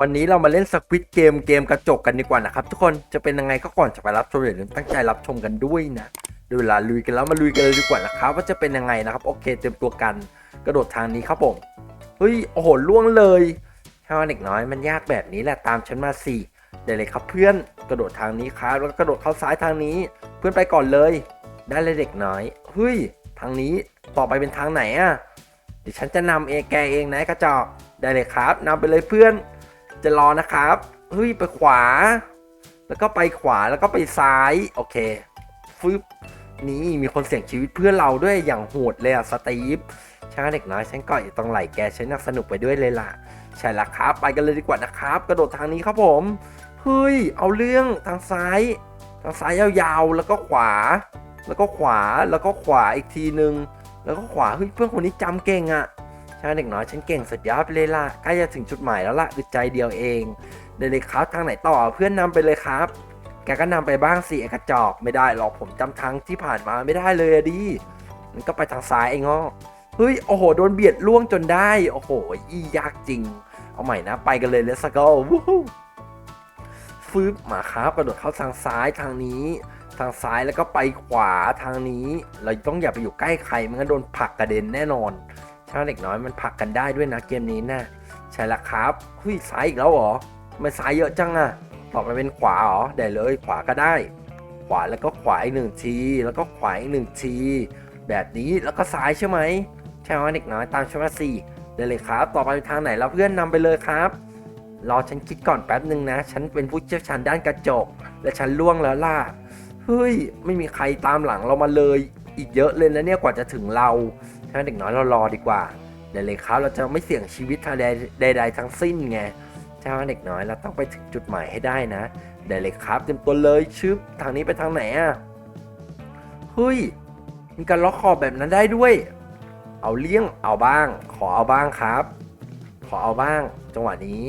วันนี้เรามาเล่นสควิตเกมเกมกระจกกันดีกว่านะครับ ทุกคนจะเป็นยังไงก็ก่อนจะไปรับชมอย่าลืมตั้งใจรับชมกันด้วยนะดูเวลาลุยกันแล้วมาลุยกันเลยดีกว่านะครับ ว่าจะเป็นยังไงนะครับ โอเคเตรียมตัวกันกระโดดทางนี้ครับผมเฮ้ยโอ้โหล่วงเลยถ้าว่าเด็กน้อยมันยากแบบนี้แหละตามฉันมาสิได้เลยครับเพื่อนกระโดดทางนี้ครับแล้วก็กระโดดเข้าซ้ายทางนี้ เพื่อนไปก่อนเลย ได้เลยเด็กน้อยเฮ้ยทางนี้ต่อไปเป็นทางไหนอะเดี๋ยวฉันจะนำเองแกเองนะกระจอกได้เลยครับนำไปเลยเพื่อน จะรอนะครับเฮ้ยไปขวา แล้วก็ไปขวาแล้วก็ไปซ้ายโอเคฟึบนี่มีคนเสี่ยงชีวิตเพื่อนเราด้วยอย่างโหดเลยอะสตีฟช่างเด็กน้อยฉันกาะอยู่ตรงไหล่แกฉันน่าสนุกไปด้วยเลยล่ะ ใช่ละครับ ไปกันเลยดีกว่านะครับ กระโดดทางนี้ครับผมเฮ้ยเอาเรื่องทางซ้าย ทางซ้ายยาวๆแล้วก็ขวา แล้วก็ขวาแล้วก็ขวาอีกทีนึง แล้วก็ขวาเฮ้ยเพื่อนคนนี้จำเก่งอะ ช่เด็กน้อยฉันเก่งสุดยอดไปเลยล่ะใกล้จะถึงจุดหมายแล้วล่ะอึดใจเดียวเองเด็กๆครับทางไหนต่อเพื่อนนำไปเลยครับ แกก็นำไปบ้างสิไอกระจอกไม่ได้หรอกผมจำทางที่ผ่านมาไม่ได้เลยดิมันก็ไปทางซ้ายไอ้งอเฮ้ยโอ้โหโดนเบียดล่วงจนได้โอ้โหอียากจริง เอาใหม่นะไปกันเลยเลสโก้วู้ฟืบมาครับกระโดดเข้าทางซ้ายทางนี้ ทางซ้ายแล้วก็ไปขวาทางนี้ เราต้องอย่าไปอยู่ใกล้ใครไมันก็โดนผลักกระเด็นแน่นอน ช่าเด็กน้อยมันผักกันได้ด้วยนะเกมนี้นะใช่ละครับเฮ้ยซ้ายอีกแล้วเหรอทำไมซ้ายเยอะจังอะต่อไปเป็นขวาเหรอได้เลยขวาก็ได้ ขวาแล้วก็ขวาอีกหนึ่งทีแล้วก็ขวาอีกหนึ่งที แบบนี้แล้วก็ซ้ายใช่ไหมใช่ไหมเด็กน้อยตามฉันมาสี่ได้เลยครับ ต่อไปทางไหนเราเพื่อนนำไปเลยครับรอฉันคิดก่อนแป๊บหนึ่งนะ ฉันเป็นผู้เชี่ยวชาญด้านกระจก และฉันล่วงแล้วล่ะเฮ้ยไม่มีใครตามหลังเรามาเลย อีกเยอะเลยนะเนี่ยกว่าจะถึงเรา ถ้าเด็กน้อยเรารอดีกว่าเดี๋ยวเลยครับเราจะไม่เสี่ยงชีวิตทางใดใดๆทั้งสิ้นไงถ้าเด็กน้อยเราต้องไปถึงจุดหมายให้ได้นะเดี๋ยวเลยครับเตรียมตัวเลยชึบทางนี้ไปทางไหนอะเฮ้ยมีการล็อกคอแบบนั้นได้ด้วย เอาเลี่ยงเอาบ้าง ขอเอาบ้างครับ ขอเอาบ้าง จังหวะนี้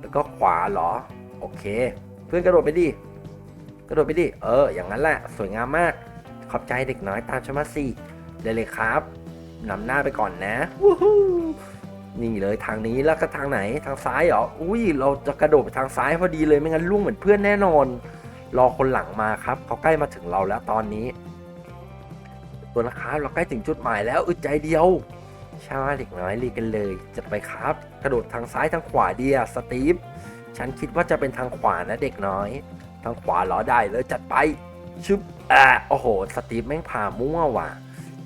แล้วก็ขวาเหรอ โอเค เพื่อนกระโดดไปดิกระโดดไปดิเออ อย่างนั้นแหละ สวยงามมาก ขอบใจเด็กน้อยตามฉันมาสิได้เลยครับ นำหน้าไปก่อนนะวู้ฮู้นี่เลยทางนี้แล้วก็ทางไหนทางซ้ายเหรออุ้ยเราจะกระโดดไปทางซ้ายพอดีเลยไม่งั้นล่วงเหมือนเพื่อนแน่นอน รอคนหลังมาครับเขาใกล้มาถึงเราแล้วตอนนี้ ตัวนะครับเราใกล้ถึงจุดหมายแล้วอึดใจเดียวช่ไหมเด็กน้อยรีกันเลย จะไปครับ กระโดดทางซ้ายทางขวาเดียสตีฟฉันคิดว่าจะเป็นทางขวานะเด็กน้อย ทางขวาเหรอได้เลยจัดไปชึบอ่าโอ้โห สตีฟแม่งผ่ามั่วว่ะ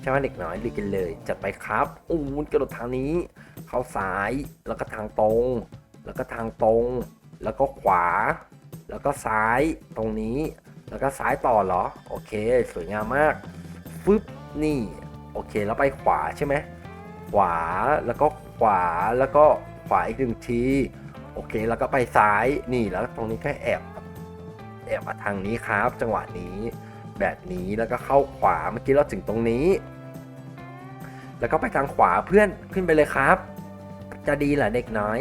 ใช่ไหมเด็กน้อยรีกันเลย จัดไปครับอู้นกระโดดทางนี้ เข้าซ้ายแล้วก็ทางตรง แล้วก็ทางตรง แล้วก็ขวา แล้วก็ซ้ายตรงนี้ แล้วก็ซ้ายต่อเหรอ โอเค สวยงามมากฟึบนี่ โอเคแล้วไปขวาใช่ไหมขวาแล้วก็ขวาแล้วก็ขวาอีกหนึ่งทีโอเคแล้วก็ไปซ้ายนี่แล้วตรงนี้ก็แอบแอบมาทางนี้ครับ จังหวะนี้แบบนี้แล้วก็เข้าขวาเมื่อกี้เราถึงตรงนี้ แล้วก็ไปทางขวาเพื่อนขึ้นไปเลยครับ จะดีเหรอเด็กน้อย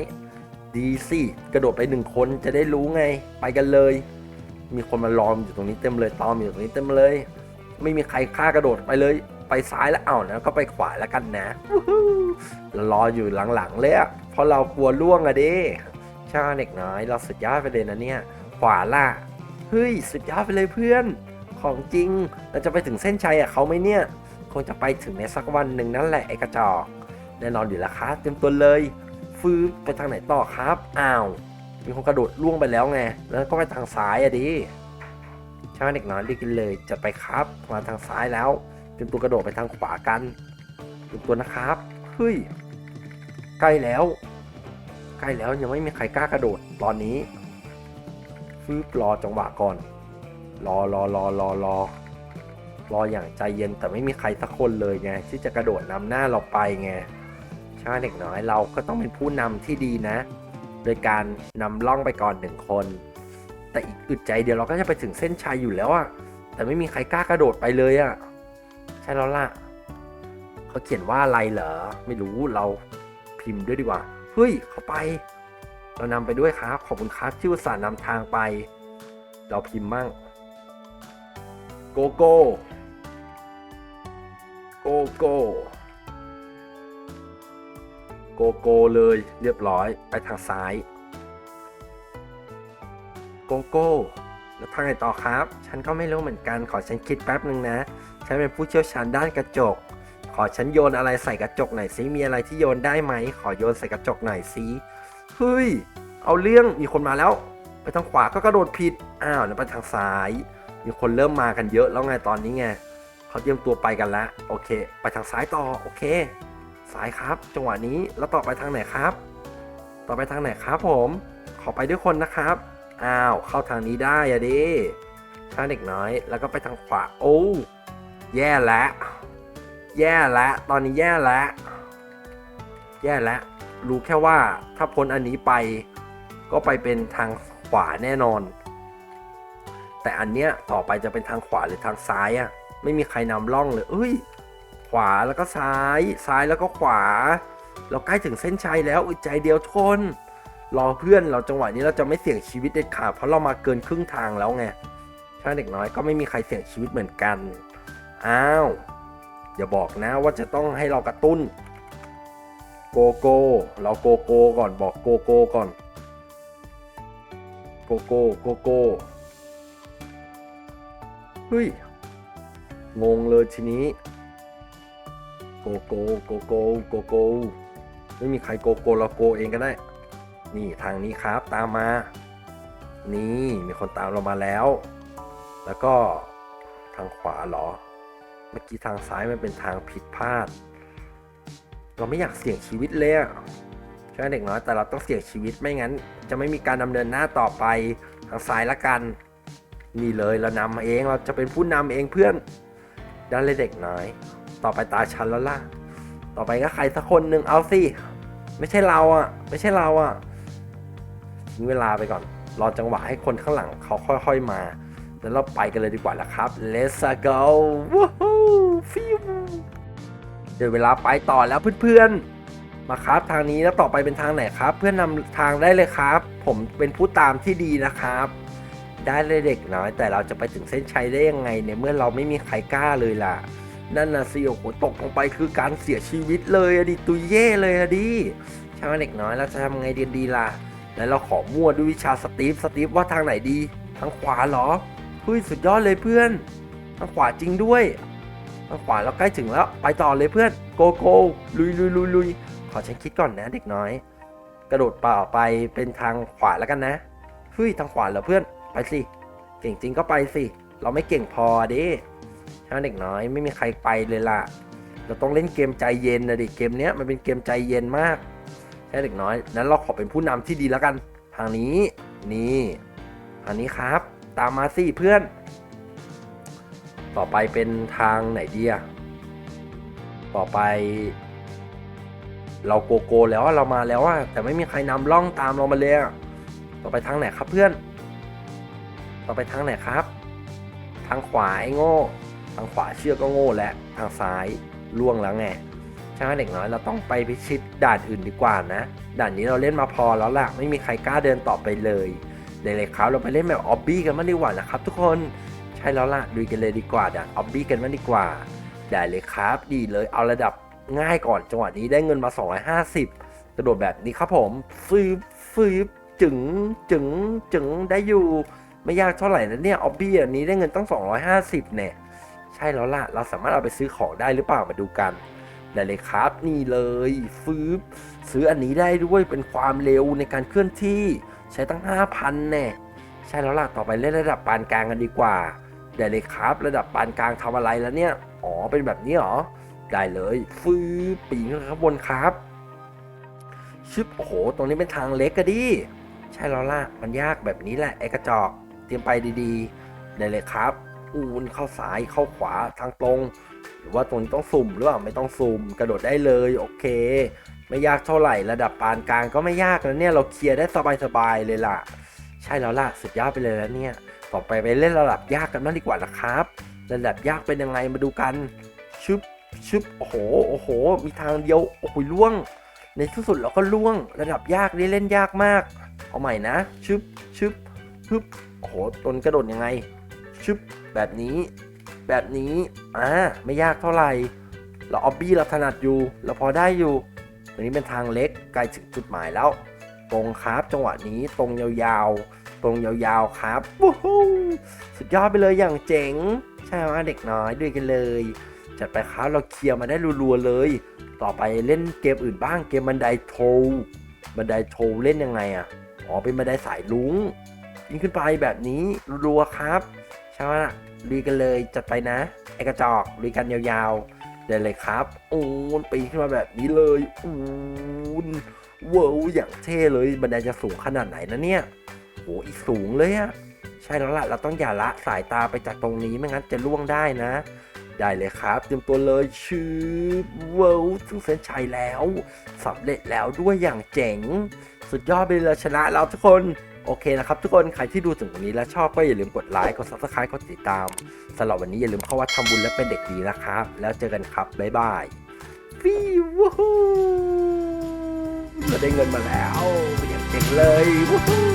ดีสิกระโดดไปหนึ่งคนจะได้รู้ไง ไปกันเลย มีคนมารอมอยู่ตรงนี้เต็มเลยตอมอยู่ตรงนี้เต็มเลย ไม่มีใครฆ่ากระโดดไปเลย ไปซ้ายแล้วเอานะก็ไปขวาแล้วกันนะเรารออยู่หลังๆเลยอะเพราะเรากลัวล่วงอะดิช่างเด็กน้อย เราสุดยอดไปเลยนะเนี่ย ขวาล่ะเฮ้ยสุดยอดไปเลยเพื่อน ของจริงเราจะไปถึงเส้นชัยอะเขาไหมเนี่ย คงจะไปถึงในสักวันหนึ่งนั่นแหละไอ้กระจอกแน่นอนอยู่แล้วครับเต็มตัวเลยฟื้นไปทางไหนต่อครับอ้าวมีคนกระโดดล่วงไปแล้วไงแล้วก็ไปทางซ้ายอะดิช่างเด็กน้อยรีบกินเลยจะไปครับมาทางซ้ายแล้วเตรียมตัวกระโดดไปทางขวากันเตรียมตัวนะครับเฮ้ยใกล้แล้ว ใกล้แล้วยังไม่มีใครกล้ากระโดดตอนนี้ฟืบรอจังหวะก่อน รอรอรอรอรอรอ รออย่างใจเย็นแต่ไม่มีใครสักคนเลยไงที่จะกระโดดนำหน้าเราไปไงชาเด็กน้อยเราก็ต้องเป็นผู้นำที่ดีนะ โดยการนำล่องไปก่อนหนึ่งคน แต่อีกอึดใจเดียวเราก็จะไปถึงเส้นชัยอยู่แล้วอะแต่ไม่มีใครกล้ากระโดดไปเลยอะใช่แล้วล่ะเขาเขียนว่าอะไรเหรอไม่รู้เราพิมพ์ด้วยดีกว่าเฮ้ยเขาไป เรานำไปด้วยครับขอบคุณครับที่อุตส่าห์นำทางไป เราพิมพ์มั่งโกโก้ โกโก้โกโก้เลยเรียบร้อยไปทางซ้าย โกโก้แล้วทางไหนต่อครับ ฉันก็ไม่รู้เหมือนกันขอฉันคิดแป๊บหนึ่งนะ ฉันเป็นผู้เชี่ยวชาญด้านกระจก ขอฉันโยนอะไรใส่กระจกหน่อยสิมีอะไรที่โยนได้ไหม ขอโยนใส่กระจกหน่อยสิเฮ้ย เอาเรื่องมีคนมาแล้ว ไปทางขวาก็กระโดดผิด อ้าวแล้วไปทางซ้าย มีคนเริ่มมากันเยอะแล้วไงตอนนี้ไง เขาเตรียมตัวไปกันแล้วโอเค ไปทางซ้ายต่อโอเคซ้ายครับ จังหวะนี้แล้วต่อไปทางไหนครับ ต่อไปทางไหนครับผม ขอไปด้วยคนนะครับอ้าวเข้าทางนี้ได้อะดิถ้าเด็กน้อยแล้วก็ไปทางขวาโอ้แย่แล้วแย่แล้วตอนนี้แย่แล้วแย่แล้วรู้แค่ว่าถ้าพ้นอันนี้ไป ก็ไปเป็นทางขวาแน่นอน แต่อันเนี้ยต่อไปจะเป็นทางขวาหรือทางซ้ายอะ ไม่มีใครนำร่องเลยเอ้ย ขวาแล้วก็ซ้าย ซ้ายแล้วก็ขวา เราใกล้ถึงเส้นชัยแล้วอึดใจเดียวทนรอเพื่อนเราจังหวะนี้เราจะไม่เสี่ยงชีวิตเด็ดขาดเพราะเรามาเกินครึ่งทางแล้วไงถ้าเด็กน้อยก็ไม่มีใครเสี่ยงชีวิตเหมือนกัน อ้าวอย่าบอกนะว่าจะต้องให้เรากระตุ้น โกโก้ เราโกโก้ก่อนบอกโกโก้ก่อน โกโก้ โกโก้ เฮ้ย งงเลยทีนี้ โกโก้โกโก้โกโก้ไม่มีใครโกโก้เราโกเองก็ได้ นี่ทางนี้ครับตามมา นี่มีคนตามเรามาแล้ว แล้วก็ทางขวาเหรอ เมื่อกี้ทางซ้ายมันเป็นทางผิดพลาด เราไม่อยากเสี่ยงชีวิตเลยอะใช่ไหมเด็กน้อยแต่เราต้องเสี่ยงชีวิตไม่งั้น จะไม่มีการดำเนินหน้าต่อไปทางซ้ายละกัน นี่เลยเรานำเองเราจะเป็นผู้นำเองเพื่อน ด้านเลยเด็กน้อย ต่อไปตาฉันแล้วล่ะ ต่อไปก็ใครสักคนหนึ่งเอาสิ ไม่ใช่เราอะ ไม่ใช่เราอะทิ้งเวลาไปก่อน รอจังหวะให้คนข้างหลังเขาค่อยๆมา แล้วเราไปกันเลยดีกว่าละครับ let's go วู้ฮู้ฟิวเดี๋ยวเวลาไปต่อแล้วเพื่อนๆ มาครับทางนี้แล้วต่อไปเป็นทางไหนครับ เพื่อนนำทางได้เลยครับ ผมเป็นผู้ตามที่ดีนะครับ ได้เลยเด็กน้อย แต่เราจะไปถึงเส้นชัยได้ยังไงเนี่ยเมื่อเราไม่มีใครกล้าเลยล่ะ นั่นน่ะสิโอ้โหตกลงไปคือการเสียชีวิตเลยอะดิตุยเย่เลยอะดิใช่ไหมเด็กน้อยเราจะทำไงดีดีล่ะแล้วเราขอมั่วด้วยวิชาสตีฟสตีฟว่าทางไหนดี ทางขวาเหรอเฮ้ยสุดยอดเลยเพื่อน ทางขวาจริงด้วยทางขวาเราใกล้ถึงแล้ว ไปต่อเลยเพื่อนโกโก้ลุยลุยลุยลุยขอฉันคิดก่อนนะเด็กน้อย กระโดดเปล่าไปเป็นทางขวาแล้วกันนะเฮ้ยทางขวาเหรอเพื่อน ไปสิ เก่งจริงก็ไปสิ เราไม่เก่งพอดิถ้าเด็กน้อยไม่มีใครไปเลยล่ะ เราต้องเล่นเกมใจเย็นนะดิ เกมเนี้ยมันเป็นเกมใจเย็นมากแค่เด็กน้อยนั้นเราขอเป็นผู้นำที่ดีแล้วกัน ทางนี้ นี่ทางนี้ครับ ตามมาสิเพื่อน ต่อไปเป็นทางไหนดีอะต่อไป เราโกโก้แล้วเรามาแล้วอะแต่ไม่มีใครนำล่องตามเรามาเลยอะต่อไปทางไหนครับเพื่อน ต่อไปทางไหนครับ ทางขวาไอ้โง่ ทางขวาเชือกก็โง่และทางซ้ายล่วงแล้วไงใช่ไหมเด็กน้อยเราต้องไปพิชิตด่านอื่นดีกว่านะ ด่านนี้เราเล่นมาพอแล้วล่ะไม่มีใครกล้าเดินต่อไปเลยเดี๋ยวเลยครับเราไปเล่นแบบออบบี้กันมางดีกว่านะครับ ทุกคนใช่แล้วล่ะดูกันเลยดีกว่าด่านออบบี้กันมางดีกว่าได้เลยครับดีเลยเอาระดับง่ายก่อนจังหวะนี้ได้เงินมา 250 กระโดดแบบนี้ครับผมฟืบฟืบจึงจึงจึงได้อยู่ ไม่ยากเท่าไหร่นะเนี่ยออบบี้อันนี้ได้เงินตั้ง 250เนี่ยใช่แล้วล่ะ เราสามารถเอาไปซื้อของได้หรือเปล่ามาดูกันได้เลยครับ นี่เลยฟืบซื้ออันนี้ได้ด้วยเป็นความเร็วในการเคลื่อนที่ใช้ตั้ง 5,000แน่ใช่แล้วล่ะต่อไปเล่นระดับปานกลางกันดีกว่าได้เลยครับ ระดับปานกลางทำอะไรแล้วเนี่ยอ๋อเป็นแบบนี้เหรอได้เลยฟืบปีนขึ้นข้างบนครับชึบโอ้โหตรงนี้เป็นทางเล็กก็ดิใช่แล้วล่ะมันยากแบบนี้แหละไอ้กระจอก รียมไปดีๆ ได้เลยครับ อูนเข้าซ้ายเข้าขวาทางตรง หรือว่าตรงนี้ต้องสุ่มหรือเปล่าไม่ต้องสุ่มกระโดดได้เลยโอเค ไม่ยากเท่าไหร่ระดับปานกลางก็ไม่ยากแล้วเนี่ยเราเคลียร์ได้สบายๆเลยล่ะ ใช่แล้วล่ะสุดยอดไปเลยแล้วเนี่ยต่อไปไปเล่นระดับยากกันบ้างดีกว่านะครับ ระดับยากเป็นยังไงมาดูกันชึบชึบโอ้โหโอ้โห มีทางเดียวโอ้โหล่วง ในที่สุดเราก็ล่วง ระดับยากนี่เล่นยากมาก เอาใหม่นะชึบชึบ ฮึบโอ้โหตนกระโดดยังไง ชึบ แบบนี้ แบบนี้ อ่า ไม่ยากเท่าไหร่ เราออบบี้เราถนัดอยู่ เราพอได้อยู่ ตรงนี้เป็นทางเล็ก ใกล้ถึงจุดหมายแล้ว ตรงครับจังหวะนี้ ตรงยาวๆ ตรงยาวๆครับวู้ฮู้สุดยอดไปเลยอย่างเจ๋ง ใช่ไหมเด็กน้อยด้วยกันเลย จัดไปครับเราเคลียร์มาได้รัวๆเลย ต่อไปเล่นเกมอื่นบ้าง เกมบันไดโทบันไดโทเล่นยังไงอะอ๋อ เป็นบันไดสายลุง ยิงขึ้นไปแบบนี้รัวครับใช่ไหมล่ะลุยกันเลยจัดไปนะไอกระจอกลุยกันยาวๆได้เลยครับโอ้นปีนขึ้นมาแบบนี้เลยอู้นเว้าวอย่างเท่เลยบันไดจะสูงขนาดไหนนะเนี่ยโอ้อีกสูงเลยอะใช่แล้วล่ะเราต้องอย่าละสายตาไปจากตรงนี้ไม่งั้นจะล่วงได้นะ ได้เลยครับ เตรียมตัวเลยชืบเว้าวถึงเส้นชัยแล้วสำเร็จแล้วด้วยอย่างเจ๋ง สุดยอดไปเลยชนะแล้วทุกคน โอเคนะครับทุกคนใครที่ดูถึงตรงนี้แล้วชอบก็อย่าลืมกดไลค์กด subscribe กดติดตามสำหรับวันนี้อย่าลืมเข้าวัดทำบุญและเป็นเด็กดีนะครับ แล้วเจอกันครับบ๊ายบายฟิววู้ฮู้เราได้เงินมาแล้วอย่างเจ๋งเลยวู้ฮู้